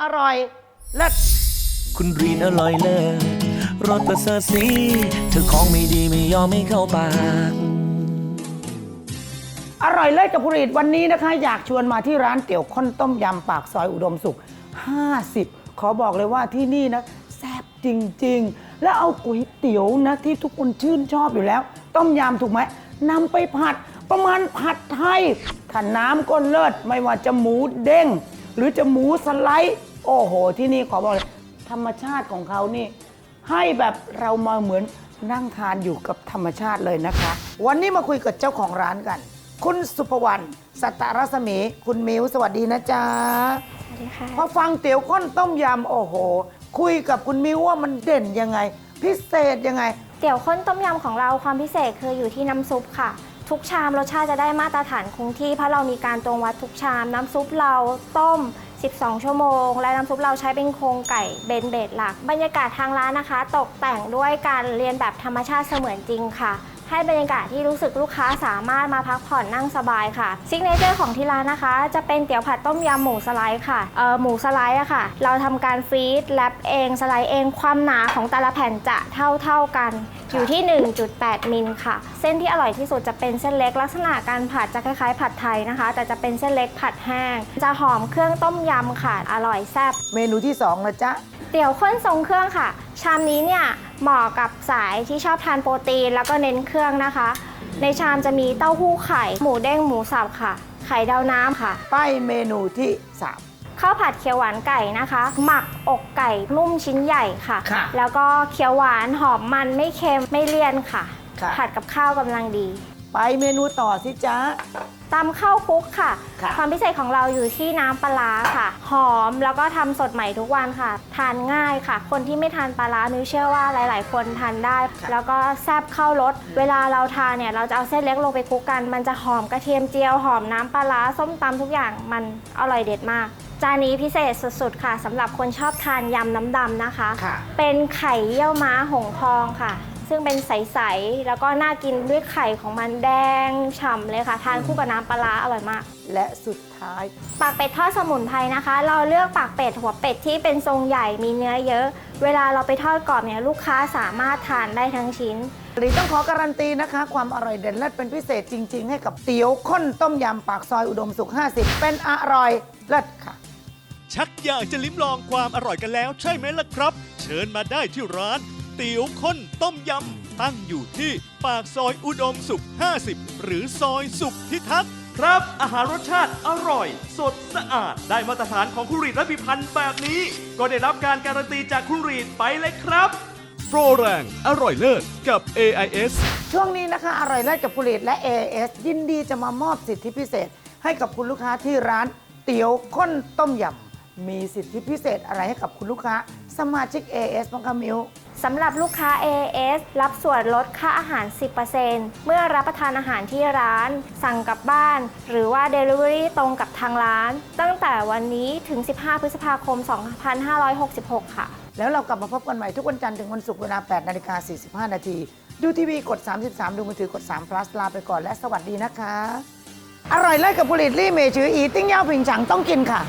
อร่อยเลิศคุณรีนอร่อยเลิศรสประเสริฐสีเธอของไม่ดีไม่ยอมไม่เข้าปาก อร่อยเลิศกับผลิตวันนี้นะคะ อยากชวนมาที่ร้านเตี๋ยวข้นต้มยำปากซอยอุดมสุข 50 ขอบอกเลยว่าที่นี่นะแซ่บจริง ๆ แล้วเอาก๋วยเตี๋ยวนะที่ทุกคนชื่นชอบอยู่แล้ว ต้มยำถูกไหมนำไปผัดประมาณผัดไทยถ้าน้ำก็เลิศไม่ว่าจะหมูเด้ง หรือจะหมูสไลด์ โอ้โห ที่นี่ขอบอกเลยธรรมชาติของเขานี่ ให้แบบเรามาเหมือนนั่งทานอยู่กับธรรมชาติเลยนะคะ วันนี้มาคุยกับเจ้าของร้านกัน คุณสุภวรรณสัตตรัศมี คุณมิวสวัสดีนะจ๊ะสวัสดีค่ะพอฟังเตี๋ยวข้นต้มยำโอ้โห คุยกับคุณมิวว่ามันเด่นยังไง พิเศษยังไง เตี๋ยวข้นต้มยำของเราความพิเศษคืออยู่ที่น้ำซุปค่ะ ทุกชามรสชาติจะได้มาตรฐานคงที่เพราะเรามีการตวงวัดทุกชาม น้ำซุปเราต้ม 12 ชั่วโมง และน้ำซุปเราใช้เป็นโครงไก่เบนเบดหลัก บรรยากาศทางร้านนะคะ ตกแต่งด้วยการเรียนแบบธรรมชาติเสมือนจริงค่ะ ให้บรรยากาศที่รู้สึกลูกค้าสามารถมาพักผ่อนนั่งสบายค่ะซิกเนเจอร์ของที่ร้านนะคะ จะเป็นเตี๋ยวผัดต้มยำหมูสไลด์ค่ะเอ่อหมูสไลด์อะค่ะ เราทำการฟรีดแรปเองสไลด์เองความหนาของแต่ละแผ่นจะเท่าเท่าๆกัน อยู่ที่ 1.8 มิลค่ะ เส้นที่อร่อยที่สุดจะเป็นเส้นเล็กลักษณะการผัดจะคล้ายๆ ผัดไทยนะคะ แต่จะเป็นเส้นเล็กผัดแห้ง จะหอมเครื่องต้มยำค่ะอร่อยแซ่บเมนูที่สองนะจ๊ะ เตี๋ยวข้นทรงเครื่องค่ะ ชามนี้เนี่ยเหมาะกับสายที่ชอบทานโปรตีนแล้วก็เน้นเครื่องนะคะ ในชามจะมีเต้าหู้ไข่ หมูเด้งหมูสับค่ะ ไข่ดาวน้ำค่ะ ไปเมนูที่สาม ข้าวผัดเขียวหวานไก่นะคะ หมักอกไก่นุ่มชิ้นใหญ่ค่ะ ค่ะ แล้วก็เขียวหวานหอมมันไม่เค็มไม่เลี่ยนค่ะ ค่ะ ผัดกับข้าวกำลังดี ไปเมนูต่อสิจ๊ะ ตำข้าวคลุกค่ะ ค่ะ ความพิเศษของเราอยู่ที่น้ำปลาร้าค่ะ หอมแล้วก็ทำสดใหม่ทุกวันค่ะ ทานง่ายค่ะ คนที่ไม่ทานปลาร้ามิวเชื่อว่าหลาย ๆ คนทานได้ แล้วก็แซ่บเข้ารสเวลาเราทานเนี่ยเราจะเอาเส้นเล็กลงไปคลุกกัน มันจะหอมกระเทียมเจียวหอมน้ำปลาร้าส้มตำทุกอย่างมันอร่อยเด็ดมาก จานนี้พิเศษสุดๆค่ะสำหรับคนชอบทานยำน้ำดำนะคะ ค่ะ เป็นไข่เยี่ยวม้าหงทองค่ะ ซึ่งเป็นใส ๆ แล้วก็น่ากินด้วยไข่ของมันแดงฉ่ำเลยค่ะ ทานคู่กับน้ำปลาร้าอร่อยมาก และสุดท้าย ปากเป็ดทอดสมุนไพรนะคะ เราเลือกปากเป็ดหัวเป็ดที่เป็นทรงใหญ่มีเนื้อเยอะ เวลาเราไปทอดกรอบเนี่ยลูกค้าสามารถทานได้ทั้งชิ้น หรือต้องขอการันตีนะคะ ความอร่อยเด่นเลิศเป็นพิเศษจริง ๆ ให้กับเตี๋ยวข้นต้มยำปากซอยอุดมสุข 50 เป็นอร่อยเลิศค่ะ ชักอยากจะลิ้มลองความอร่อยกันแล้วใช่ไหมล่ะครับ เชิญมาได้ที่ร้านเตี๋ยวข้นต้มยำ ตั้งอยู่ที่ปากซอยอุดมสุข 50 หรือซอยสุขพิทักษ์ครับ อาหารรสชาติอร่อย สดสะอาด ได้มาตรฐานของคุณรีดและพิพันธ์แบบนี้ ก็ได้รับการการันตีจากคุณรีดไปเลยครับ โปรแรงอร่อยเลิศกับ AIS ช่วงนี้นะคะ อร่อยเลิศกับผลิตและ AS ยินดีจะมามอบสิทธิพิเศษ ให้กับคุณลูกค้าที่ร้านเตี๋ยวข้นต้มยำมีสิทธิพิเศษอะไรให้กับคุณลูกค้า สมาชิก AS บ้างคะมิว สำหรับลูกค้า AS รับส่วนลดค่าอาหาร 10%เมื่อรับประทานอาหารที่ร้าน สั่งกลับบ้าน หรือว่า Delivery ตรงกับทางร้าน ตั้งแต่วันนี้ถึง 15 พฤษภาคม 2566 ค่ะ แล้วเรากลับมาพบกันใหม่ทุกวันจันทร์ถึงวันศุกร์เวลา 8 นาฬิกา 45 นาที ดูทีวีกด 33 ดูมือถือกด 3 plus ลาไปก่อนและสวัสดีนะคะ อร่อยเลิศกับผลิตรี่เมชืออีติ้งเย่าผิงฉังต้องกินค่ะ